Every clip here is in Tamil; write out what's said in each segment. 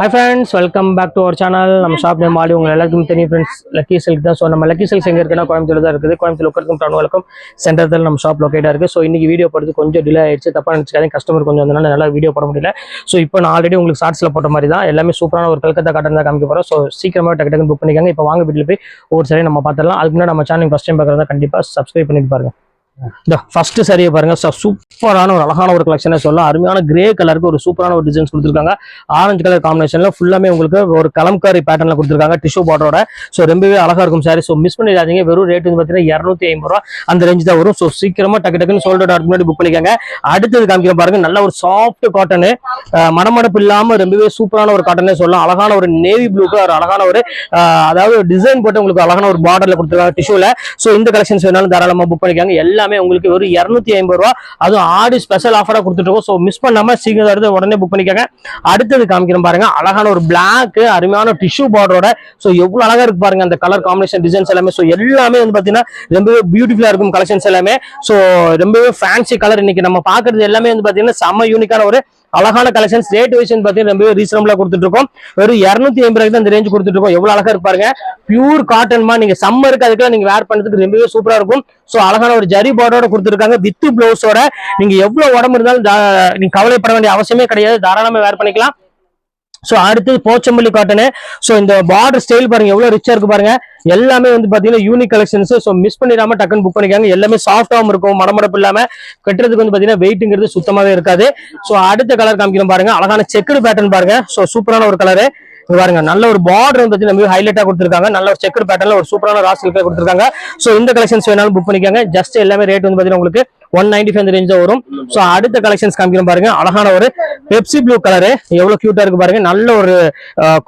Hi friends welcome back to our channel நம்ம ஷாப் நேம் ஆடி உங்கள் எல்லாருக்கும் தெரியும் ஃப்ரெண்ட்ஸ் லக்கி சில்க் தான். ஸோ நம்ம லக்கி சில்க்ஸ் எங்கே இருக்குன்னா கோயம்புத்தூர் தான் இருக்குது. கோயம்புத்தூர் உட்கருக்கும் டவுனுக்கும் சென்டர் நம்ம ஷாப் லொக்கேட்டாக இருக்குது ஸோ இன்றைக்கி வீடியோ போடுறது கொஞ்சம் டிலே ஆயிடுச்சு. தப்பாக நினச்சிக்காதீங்க. கஸ்டமர் கொஞ்சம் வந்தனால நல்லா வீடியோ போட முடியல. ஸோ இப்போ நான் ஆல்ரெடி உங்களுக்கு ஷார்ட்ஸில் போட்ட மாதிரி தான். எல்லாமே சூப்பரான ஒரு கல்கத்தா காட்டன் தான் காமிக்க போகிறோம் ஸோ சீக்கிரமாக டக்கு டக்குன்னு புக் பண்ணிக்காங்க. இப்போ வாங்க வீட்டில் போய் ஒரு சரி நம்ம பார்த்துடலாம். அதுக்கு முன்னாடி நம்ம சேனல் ஃபஸ்ட் டைம் பார்க்குறதா கண்டிப்பாக சப்ஸ்கிரைப் பண்ணிட்டு பாருங்க. இந்த ஃபர்ஸ்ட் சரியை பாருங்க. சூப்பரான ஒரு அழகான ஒரு கலெக்ஷனே சொல்லலாம் அருமையான கிரே கலருக்கு ஒரு சூப்பரான ஒரு டிசைன்ஸ் கொடுத்துருக்காங்க. ஆரஞ்சு கலர் காம்பினேஷன்ல ஃபுல்லாமே உங்களுக்கு ஒரு கலம்காரி பேட்டர்ல கொடுத்துருக்காங்க டிஷ்யூ பார்டரோட ஸோ ரொம்பவே அழகா இருக்கும் சாரி ஸோ மிஸ் பண்ணிடாதீங்க. வெறும் ரேட் வந்து பார்த்தீங்கன்னா இரநூத்தி ஐம்பது ரூபா. அந்த ரேஞ்ச் தான் வரும். ஸோ சீக்கிரமா டக்கு டக்குன்னு சோல்டர் ஆர்ட் முன்னாடி புக் பண்ணிக்கோங்க. அடுத்தது காமிக்கிற பாருங்க. நல்ல ஒரு சாஃப்ட் காட்டனு மடமடப்பு இல்லாம ரொம்பவே சூப்பரான ஒரு காட்டனே சொல்லலாம் அழகான ஒரு நேவி ப்ளூக்கு ஒரு அழகான ஒரு அதாவது டிசைன் போட்டு உங்களுக்கு அழகான ஒரு பார்டர்ல கொடுத்துருக்காங்க டிஷ்யூல ஸோ இந்த கலெக்ஷன்ஸ் வேணாலும் தாராளமா புக் பண்ணிக்காங்க. எல்லாமே உங்களுக்கு ஒரு இரநூத்தி ஐம்பது ரூபா. அதுவும் ஆடு ஸ்பெஷல் ஆஃபராக கொடுத்துட்டு ஸோ மிஸ் பண்ணாம சீக்கிரம் உடனே புக் பண்ணிக்கோங்க. அடுத்தது காமிக்கிறேன் பாருங்க. அழகான ஒரு பிளாக் அருமையான டிஷ்யூ பார்டரோட ஸோ எவ்வளவு அழகா இருக்கு பாருங்க. அந்த கலர் காம்பினேஷன் டிசைன்ஸ் எல்லாமே. ஸோ எல்லாமே வந்து பாத்தீங்கன்னா ரொம்பவே பியூட்டிஃபுல்லா இருக்கும் கலெக்ஷன்ஸ் எல்லாமே. ஸோ ரொம்பவே ஃபேன்சி கலர் இன்னைக்கு நம்ம பாக்குறது எல்லாமே வந்து பாத்தீங்கன்னா செம்ம யூனிக்கான ஒரு அழகான கலெக்ஷன்ஸ் ரேட் வைஸ் பாத்தீங்கன்னா ரொம்பவே ரீசனபிளா கொடுத்துட்டு இருக்கோம் வெறும் இரநூத்தி ஐம்பது ரூபாய்க்கு தான் இந்த ரேஞ்ச் கொடுத்துட்டு இருக்கோம் எவ்வளவு அழகா இருப்பாருங்க பியூர் காட்டன்மா நீங்க சம்மருக்கு அதுக்கெல்லாம் நீங்க வேர் பண்றதுக்கு ரொம்பவே சூப்பரா இருக்கும். சோ அழகான ஒரு ஜரி பார்டரோட கொடுத்துருக்காங்க. வித் பிளவுஸோட நீங்க எவ்வளவு உடம்பு இருந்தாலும் நீங்க கவலைப்பட வேண்டிய அவசியமே கிடையாது. தாராளமா வேர் பண்ணிக்கலாம். ஸோ அடுத்தது போச்சம்பள்ளி காட்டனு ஸோ இந்த பார்டர் ஸ்டைல் பாருங்க எவ்வளோ ரிச்சா இருக்கு பாருங்க. எல்லாமே வந்து பாத்தீங்கன்னா யூனிக் கலெக்ஷன்ஸ் ஸோ மிஸ் பண்ணிடாம டக்குன்னு புக் பண்ணிக்காங்க. எல்லாமே சாஃப்டாகவும் இருக்கும் மடமடப்பு இல்லாம. கட்டுறதுக்கு வந்து பாத்தீங்கன்னா வெயிட்டுங்கிறது சுத்தமாவே இருக்காது. ஸோ அடுத்த கலர் காமிக்கணும் பாருங்க. அழகான செக்குடு பேட்டர்ன் பாருங்க. ஸோ சூப்பரான ஒரு கலரு பாருங்க நல்ல ஒரு பார்டர் வந்து பாத்தீங்கன்னா ஹைலைட்டா கொடுத்துருக்காங்க. நல்ல ஒரு செக்கர் பேட்டர்ல ஒரு சூப்பரான ராசில் கொடுத்துருக்காங்க. சோ இந்த கலெக்ஷன்ஸ் வேணாலும் புக் பண்ணிக்காங்க. ஜஸ்ட் எல்லாமே ரேட் வந்து பாத்தீங்கன்னா உங்களுக்கு ஒன் நைன்டி ஃபைவ் ரேஞ்ச் வரும். சோ அடுத்த கலெக்ஷன்ஸ் காமிக்கிறோம் பாருங்க. அழகான ஒரு பெப்சி ப்ளூ கலரு எவ்வளவு கியூட்டா இருக்கு பாருங்க. நல்ல ஒரு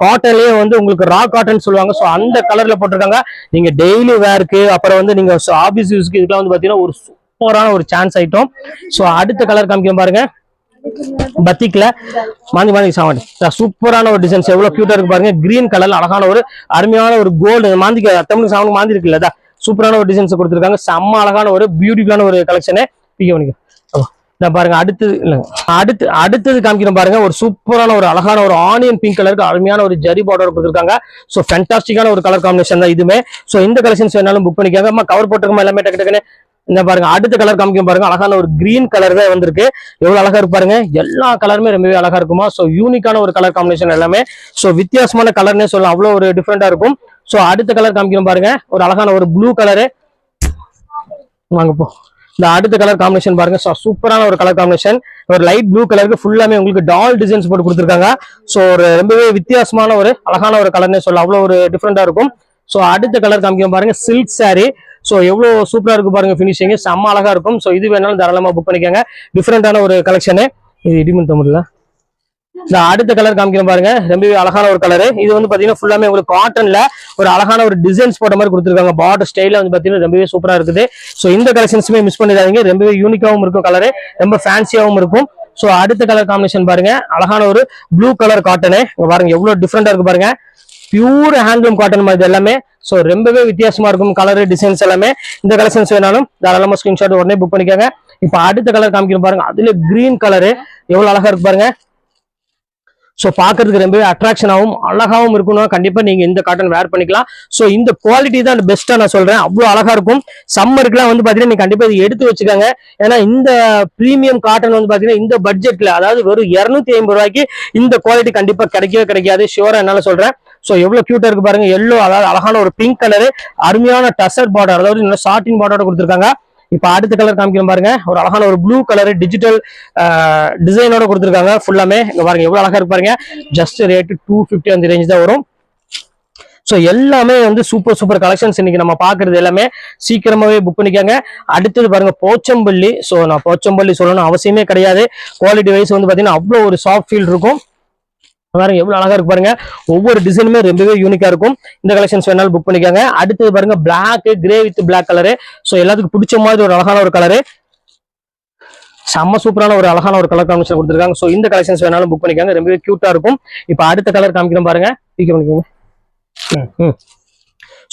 காட்டன்லயே வந்து உங்களுக்கு ரா காட்டன் சொல்லுவாங்க. சோ அந்த கலர்ல போட்டிருக்காங்க. நீங்க டெய்லி வேர்க்கு அப்புறம் வந்து நீங்க ஆபீஸ் யூஸ்க்கு இதுக்கெல்லாம் வந்து பாத்தீங்கன்னா ஒரு சூப்பரான ஒரு சான்ஸ் ஐட்டம் சோ அடுத்த கலர் காமிக்கிறோம் பாருங்க. பத்திக்ல மாந்தி மாந்தி சாமான். சூப்பரான ஒரு டிசைன்ஸ் எவ்வளவு கியூட்டா இருக்கு பாருங்க. கிரீன் கலர்ல அழகான ஒரு அருமையான ஒரு கோல்டு மாந்திக்கு தமிழ் சாமான் மாந்தி இருக்குல்ல சூப்பரான ஒரு டிசைன்ஸ் கொடுத்துருக்காங்க. செம்ம அழகான ஒரு பியூட்டிஃபுல்லான ஒரு கலெக்ஷனு பிக்க நான் பாருங்க. அடுத்தது இல்ல அடுத்து அடுத்தது காமிக்கிறேன் பாருங்க. ஒரு சூப்பரான ஒரு அழகான ஒரு ஆனியன் பிங்க் கலருக்கு அருமையான ஒரு ஜரி பார்டர் கொடுத்துருக்காங்க. ஸோ ஃபேண்டாஸ்டிக்கான ஒரு கலர் காம்பினேஷன் தான் இதுமே ஸோ இந்த கலெக்ஷன்ஸ் வேணாலும் புக் பண்ணிக்காங்க. அம்மா கவர் போட்டுருக்கோம்? எல்லாமே டக்கு டக்குன்னு இந்த பாருங்க அடுத்த கலர் காமிக்கும் பாருங்க அழகான ஒரு கிரீன் கலர் தான் வந்திருக்கு. எவ்வளவு அழகா இருக்கு பாருங்க எல்லா கலருமே ரொம்பவே அழகா இருக்குமா? ஸோ யூனிக்கான ஒரு கலர் காம்பினேஷன் எல்லாமே. ஸோ வித்தியாசமான கலர்னே சொல்லலாம் அவ்வளோ ஒரு டிஃப்ரெண்டா இருக்கும். ஸோ அடுத்த கலர் காமிக்கிறோம் பாருங்க ஒரு அழகான ஒரு ப்ளூ கலரு வாங்க போ. இந்த அடுத்த கலர் காம்பினேஷன் பாருங்க ஸோ சூப்பரான ஒரு கலர் காம்பினேஷன் ஒரு லைட் ப்ளூ கலருக்கு ஃபுல்லாமே உங்களுக்கு டால் டிசைன்ஸ் போட்டு கொடுத்துருக்காங்க. ஸோ ஒரு ரொம்பவே வித்தியாசமான ஒரு அழகான ஒரு கலர்னே சொல்லலாம் அவ்வளோ ஒரு டிஃப்ரெண்டா இருக்கும். ஸோ அடுத்த கலர் காமிக்கும் பாருங்க சில்க் saree. ஸோ எவ்வளோ சூப்பராக இருக்கு பாருங்க ஃபினிஷிங்கு செம்ம அழகாக இருக்கும். ஸோ இது வேணாலும் தாராளமாக புக் பண்ணிக்கோங்க. டிஃப்ரெண்டான ஒரு கலெக்ஷனு இது இடிமன் தமிழ்ல. இந்த அடுத்த கலர் காமிக்கிறேன் பாருங்க. ரொம்பவே அழகான ஒரு கலரு இது வந்து பாத்தீங்கன்னா ஃபுல்லாமே உங்களுக்கு காட்டன்ல ஒரு அழகான ஒரு டிசைன்ஸ் போட்ட மாதிரி கொடுத்துருக்காங்க. பார்டர் ஸ்டைல வந்து பாத்தீங்கன்னா ரொம்பவே சூப்பரா இருக்குது. ஸோ இந்த கலெக்ஷன்ஸுமே மிஸ் பண்ணிடாதீங்க. ரொம்பவே யூனிக்காவும் இருக்கும் கலரு ரொம்ப ஃபேன்சியாவும் இருக்கும். ஸோ அடுத்த கலர் காம்பினேஷன் பாருங்க. அழகான ஒரு ப்ளூ கலர் காட்டனு பாருங்க எவ்வளவு டிஃப்ரெண்டா இருக்கு பாருங்க. பியூர் ஹேண்ட்லூம் காட்டன் மாதிரி இது எல்லாமே. ஸோ ரொம்பவே வித்தியாசமா இருக்கும் கலர் டிசைன்ஸ் எல்லாமே. இந்த கலெக்ஷன்ஸ் வேணாலும் தாராளமா ஸ்கிரீன்ஷாட் உடனே புக் பண்ணிக்கோங்க. இப்போ அடுத்த கலர் காமிக்கணும் பாருங்க. அதுல கிரீன் கலரு எவ்வளவு அழகா இருக்கு பாருங்க. ஸோ பார்க்கறதுக்கு ரொம்பவே அட்ராக்ஷனாகவும் அழகாகவும் இருக்கணும் கண்டிப்பா நீங்க இந்த காட்டன் வேர் பண்ணிக்கலாம். ஸோ இந்த குவாலிட்டி தான் பெஸ்ட்டா நான் சொல்றேன். அவ்வளோ அழகா இருக்கும். சம்மருக்குலாம் வந்து பாத்தீங்கன்னா நீங்க கண்டிப்பா இது எடுத்து வச்சுக்காங்க. ஏன்னா இந்த ப்ரீமியம் காட்டன் வந்து பாத்தீங்கன்னா இந்த பட்ஜெட்ல அதாவது வெறும் இரநூத்தி ஐம்பது ரூபாய்க்கு இந்த குவாலிட்டி கண்டிப்பா கிடைக்கவே கிடைக்காது. ஷியோரா என்னால சொல்றேன். ஸோ எவ்வளவு கியூட்டா இருக்கு பாருங்க. எல்லோ அதாவது அழகான ஒரு பிங்க் கலரு அருமையான டசர் பார்டர் அதாவது நல்ல ஷார்டின் பார்டரோட கொடுத்துருக்காங்க. இப்போ அடுத்த கலர் காமிக்கிறோம் பாருங்க. ஒரு அழகான ஒரு ப்ளூ கலர் டிஜிட்டல் டிசைனோட கொடுத்துருக்காங்க ஃபுல்லாமே இங்க பாருங்க எவ்வளவு அழகா இருக்கு பாருங்க. ஜஸ்ட் ரேட் டூ ஃபிஃப்டி அந்த ரேஞ்ச் தான் வரும். ஸோ எல்லாமே வந்து சூப்பர் சூப்பர் கலெக்ஷன்ஸ் இன்னைக்கு நம்ம பாக்குறது எல்லாமே சீக்கிரமாவே புக் பண்ணிக்கோங்க. அடுத்தது பாருங்க போச்சம்பள்ளி. ஸோ நான் போச்சம்பள்ளி சொல்லணும் அவசியமே கிடையாது. குவாலிட்டி வைஸ் வந்து பாத்தீங்கன்னா அவ்வளோ ஒரு சாஃப்ட் ஃபீல் இருக்கும். பாருங்க எவ்வளவு அழகா இருக்கு பாருங்க. ஒவ்வொரு டிசைனுமே ரொம்பவே யூனிக்கா இருக்கும். இந்த கலெக்ஷன்ஸ் வேணாலும் புக் பண்ணிக்கோங்க. அடுத்தது பாருங்க black grey with black colour so எல்லாத்துக்கும் பிடிச்ச மாதிரி ஒரு அழகான ஒரு கலரு செம்ம சூப்பரான ஒரு அழகான ஒரு கலர் காம்பினேஷன் கொடுத்துருக்காங்க. ஸோ இந்த கலெக்ஷன்ஸ் வேணாலும் புக் பண்ணிக்கோங்க. ரொம்பவே கியூட்டா இருக்கும். இப்போ அடுத்த கலர் காமிக்கிறோம் பாருங்க. பிக் பண்ணிக்கோங்க. ம், ம்.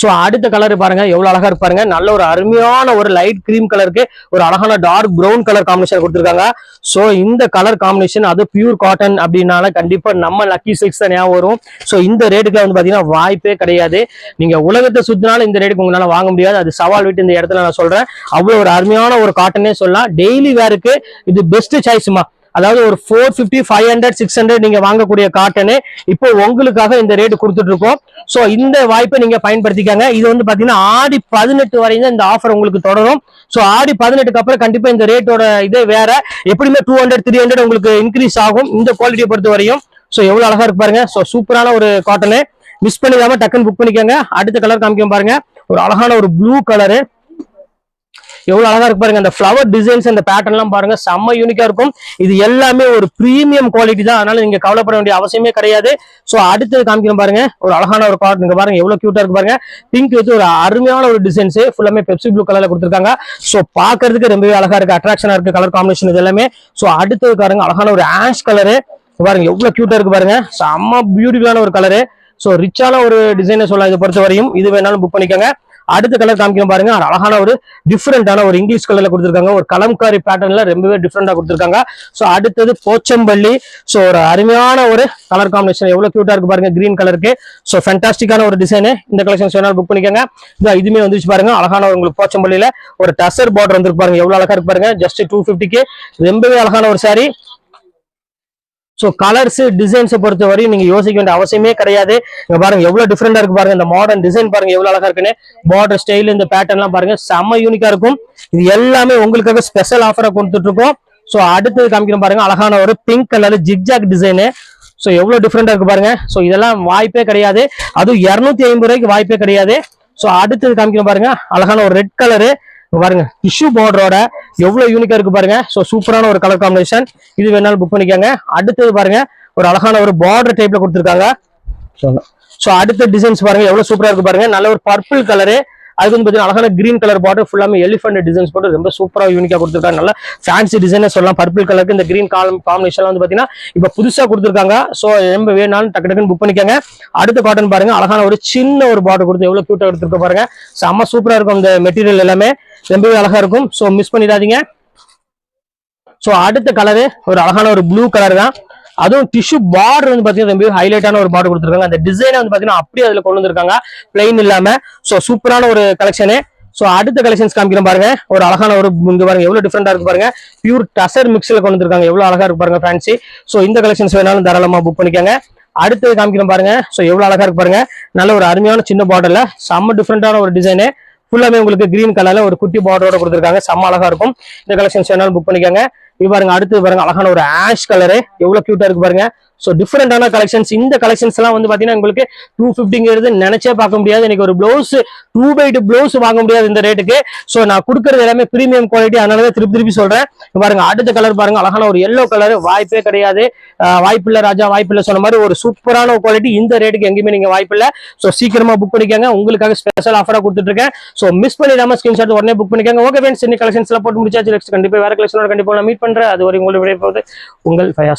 ஸோ அடுத்த கலர் பாருங்க எவ்வளவு அழகா இருப்பாருங்க நல்ல ஒரு அருமையான ஒரு லைட் கிரீம் கலருக்கு ஒரு அழகான டார்க் ப்ரௌன் கலர் காம்பினேஷன் கொடுத்துருக்காங்க. ஸோ இந்த கலர் காம்பினேஷன் அது பியூர் காட்டன் அப்படின்னால கண்டிப்பா நம்ம லக்கி சில்க்ஸ் தான் ஞாபகம் வரும். ஸோ இந்த ரேட்டுக்கு வந்து பாத்தீங்கன்னா வாய்ப்பே கிடையாது. நீங்க உலகத்தை சுத்தினாலும் இந்த ரேட்டுக்கு உங்களால வாங்க முடியாது. அது சவால் விட்டு இந்த இடத்துல நான் சொல்றேன். அவ்வளவு ஒரு அருமையான ஒரு காட்டனே சொல்லலாம். டெய்லி வேருக்கு இது பெஸ்ட் சாய்ஸ்மா அதாவது ஒரு four fifty five hundred six hundred நீங்க வாங்கக்கூடிய காட்டனு இப்போ உங்களுக்காக இந்த ரேட் கொடுத்துட்டு இருக்கோம் ஸோ இந்த வாய்ப்பை நீங்க பயன்படுத்திக்காங்க. இது வந்து பாத்தீங்கன்னா ஆடி பதினெட்டு வரையும் தான் இந்த ஆஃபர் உங்களுக்கு தொடரும். ஸோ ஆடி பதினெட்டுக்கு அப்புறம் கண்டிப்பா இந்த ரேட்டோட இதே வேற. எப்படியுமே டூ ஹண்ட்ரட் த்ரீ ஹண்ட்ரட் உங்களுக்கு இன்க்ரீஸ் ஆகும் இந்த குவாலிட்டியை பொறுத்த வரையும். ஸோ எவ்வளவு அழகா இருக்கு பாருங்க. ஸோ சூப்பரான ஒரு காட்டனு. மிஸ் பண்ணிடாம டக்குன்னு புக் பண்ணிக்கோங்க. அடுத்த கலர் காமிக்க பாருங்க. ஒரு அழகான ஒரு ப்ளூ கலரு எவ்வளவு அழகா இருக்கு பாருங்க. அந்த ஃப்ளவர் டிசைன்ஸ் அந்த பேட்டர்ன் எல்லாம் பாருங்க. செம்ம யூனிக்கா இருக்கும். இது எல்லாமே ஒரு பிரீமியம் குவாலிட்டி தான். அதனால நீங்க கவலைப்பட வேண்டிய அவசியமே கிடையாது. சோ அடுத்தது காமிக்கணும் பாருங்க. ஒரு அழகான ஒரு கார்டு நீங்க பாருங்க. எவ்வளவு கியூட்டா இருக்கு பாருங்க. பிங்க் வச்சு ஒரு அருமையான ஒரு டிசைன்ஸ் ஃபுல்லாமே பெப்சி ப்ளூ கலர்ல கொடுத்துருக்காங்க. சோ பாக்குறதுக்கு ரொம்பவே அழகா இருக்கு. அட்ராக்ஷனா இருக்கு. கலர் காம்பினேஷன் இது எல்லாமே. சோ அடுத்தது பாருங்க. அழகான ஒரு ஆஷ் கலரு பாருங்க. எவ்வளவு கியூட்டா இருக்கு பாருங்க. செம்ம பியூட்டிஃபுல்லான ஒரு கலரு சோ ரிச்சான ஒரு டிசைனை சொல்லலாம். இதை பொறுத்த வரையும் இது வேணாலும் புக் பண்ணிக்கோங்க. அடுத்த கலர் காமிக்கிறோம் பாருங்க. அழகான ஒரு டிஃப்ரெண்டான ஒரு இங்கிலீஷ் கலர்ல கொடுத்துருக்காங்க. ஒரு கலம்காரி பேட்டர்ன்ல ரொம்பவே டிஃப்ரெண்டா கொடுத்துருக்காங்க. ஸோ அடுத்தது போச்சம்பள்ளி. ஸோ ஒரு அருமையான ஒரு கலர் காம்பினேஷன் எவ்வளவு கியூட்டா இருக்கு பாருங்க கிரீன் கலருக்கு ஸோ ஃபென்டாஸ்டிக்கான ஒரு டிசைனு இந்த கலெக்ஷன்ஸ் வேணாலும் புக் பண்ணிக்கோங்க. இதோ இதுமே வந்துச்சு பாருங்க. அழகான உங்களுக்கு போச்சம்பள்ளியில ஒரு டசர் பார்டர் வந்துருக்கு பாருங்க. எவ்வளவு அழகா இருக்கு பாருங்க. ஜஸ்ட் டூ ஃபிஃப்டிக்கு ரொம்பவே அழகான ஒரு saree. ஸோ கலர்ஸ் டிசைன்ஸை பொறுத்த வரையும் நீங்க யோசிக்க வேண்டிய அவசியமே கிடையாது. இங்க பாருங்க எவ்வளவு டிஃப்ரெண்டா இருக்கு பாருங்க. இந்த மாடர்ன் டிசைன் பாருங்க எவ்வளவு அழகா இருக்குன்னு. பார்டர் ஸ்டைல் இந்த பேட்டர்ன்லாம் பாருங்க செம்ம யூனிக்கா இருக்கும். இது எல்லாமே உங்களுக்காக ஸ்பெஷல் ஆஃபரை கொடுத்துட்டு இருக்கோம் ஸோ அடுத்தது காமிக்கிறோம் பாருங்க அழகான ஒரு pink colour zigzag design so எவ்வளவு டிஃப்ரெண்டா இருக்கு பாருங்க. ஸோ இதெல்லாம் வாய்ப்பே கிடையாது. அதுவும் இரநூத்தி ஐம்பது ரூபாய்க்கு வாய்ப்பே கிடையாது. ஸோ அடுத்தது காமிக்கிறோம் பாருங்க அழகான ஒரு ரெட் கலரு பாருங்க டிஷ்யூ பார்டரோட எவ்வளவு யூனிக்கா இருக்கு பாருங்க. ஸோ சூப்பரான ஒரு கலர் காம்பினேஷன் இது வேணாலும் புக் பண்ணிக்கோங்க. அடுத்தது பாருங்க ஒரு அழகான ஒரு பார்டர் டைப்ல கொடுத்துருக்காங்க. ஸோ அடுத்த டிசைன்ஸ் பாருங்க எவ்வளவு சூப்பரா இருக்கு பாருங்க. நல்ல ஒரு பர்பிள் கலரு அதுக்கு வந்து பார்த்தீங்கன்னா அழகான கிரீன் கலர் பார்டர் ஃபுல்லாமே எலிஃபென்ட் டிசைன்ஸ் போட்டு ரொம்ப சூப்பரா யூனிக்கா கொடுத்துருக்காங்க. நல்லா ஃபேன்சி டிசைனே சொல்லலாம். பர்பிள் கலருக்கு இந்த கிரீன் காலம் காம்பினேஷன் வந்து பாத்தீங்கன்னா இப்போ புதுசா கொடுத்துருக்காங்க. ஸோ ரொம்ப வேணாலும் டக்கு டக்குன்னு புக் பண்ணிக்கோங்க. அடுத்த காட்டன் பாருங்க. அழகான ஒரு சின்ன ஒரு பார்டர் கொடுத்து எவ்வளவு கியூட்டா எடுத்துருக்க பாருங்க. செம்ம சூப்பரா இருக்கும் இந்த மெட்டீரியல் எல்லாமே. ரொம்பவே அழகா இருக்கும். ஸோ மிஸ் பண்ணிடாதீங்க. ஸோ அடுத்த கலரு ஒரு அழகான ஒரு ப்ளூ கலர் தான். அதுவும் டிஷ்யூ பார்டர் வந்து பாத்தீங்கன்னா ரொம்ப ஹைலைட்டான ஒரு பார்டர் கொடுத்துருக்காங்க. அந்த டிசைனை வந்து பாத்தீங்கன்னா அப்படியே அதுல கொண்டு வந்திருக்காங்க. பிளைன் இல்லாம. ஸோ சூப்பரான ஒரு கலெக்ஷனு ஸோ அடுத்த கலெக்ஷன்ஸ் காமிக்கிறேன் பாருங்க. ஒரு அழகான ஒரு இங்க பாருங்க. எவ்வளவு டிஃப்ரெண்டா இருக்கு பாருங்க. பியூர் டசர் மிக்ஸ்ல கொண்டு வந்திருக்காங்க. எவ்வளவு அழகா இருக்கு பாருங்க ஃபேன்சி ஸோ இந்த கலெக்ஷன்ஸ் வேணாலும் தாராளமா புக் பண்ணிக்கோங்க. அடுத்தது காமிக்கிறோம் பாருங்க. ஸோ எவ்வளவு அழகா இருக்கு பாருங்க. நல்ல ஒரு அருமையான சின்ன பார்டர்ல செம்ம டிஃப்ரெண்டான ஒரு டிசைனு ஃபுல்லாமே உங்களுக்கு கிரீன் கலர்ல ஒரு குட்டி பார்டரோட கொடுத்துருக்காங்க. செம்ம அழகா இருக்கும். இந்த கலெக்ஷன்ஸ் வேணாலும் புக் பண்ணிக்கோங்க. பாருங்க அடுத்து பாருங்க அழகான ஒரு ஆஷ் கலரு எவ்வளவு கியூட்டா இருக்கு பாருங்க. ஸோ டிஃப்ரெண்டான கலெக்ஷன்ஸ் இந்த கலெக்ஷன்ஸ் எல்லாம் வந்து பாத்தீங்கன்னா உங்களுக்கு டூ ஃபிஃப்டிங்கிறது நினைச்சே பார்க்க முடியாது. எனக்கு ஒரு blouse two by two blouse வாங்க முடியாது இந்த ரேட்டுக்கு ஸோ நான் கொடுக்கறது எல்லாமே பிரீமியம் குவாலிட்டி அதனால தான் திருப்பி திருப்பி சொல்றேன். பாருங்க அடுத்த கலர் பாருங்க அழகான ஒரு எல்லோ கலர் வாய்ப்பே கிடையாது. வாய்ப்பில்லை ராஜா வாய்ப்பில்லை சொன்ன மாதிரி ஒரு சூப்பரான குவாலிட்டி இந்த ரேட்டுக்கு எங்கேயுமே நீங்க வாய்ப்பில்லை. ஸோ சீக்கிரமா புக் பண்ணிக்கோங்க. உங்களுக்காக ஸ்பெஷல் ஆஃபரா கொடுத்துட்டு இருக்கேன் ஸோ மிஸ் பண்ணிடாம ஸ்கிரீன்ஷாட் உடனே புக் பண்ணிக்கோங்க. ஓகே ஃப்ரெண்ட்ஸ் இன்னைக்கு கலெக்ஷன்ஸ் எல்லாம் போட்டு முடிச்சாச்சு. நெக்ஸ்ட் கண்டிப்பா வேற கலெக்ஷனோட கண்டிப்பா நான் மீட் பண்றேன் அது வரை உங்களை விடைய உங்கள் ஃபயாஸ்.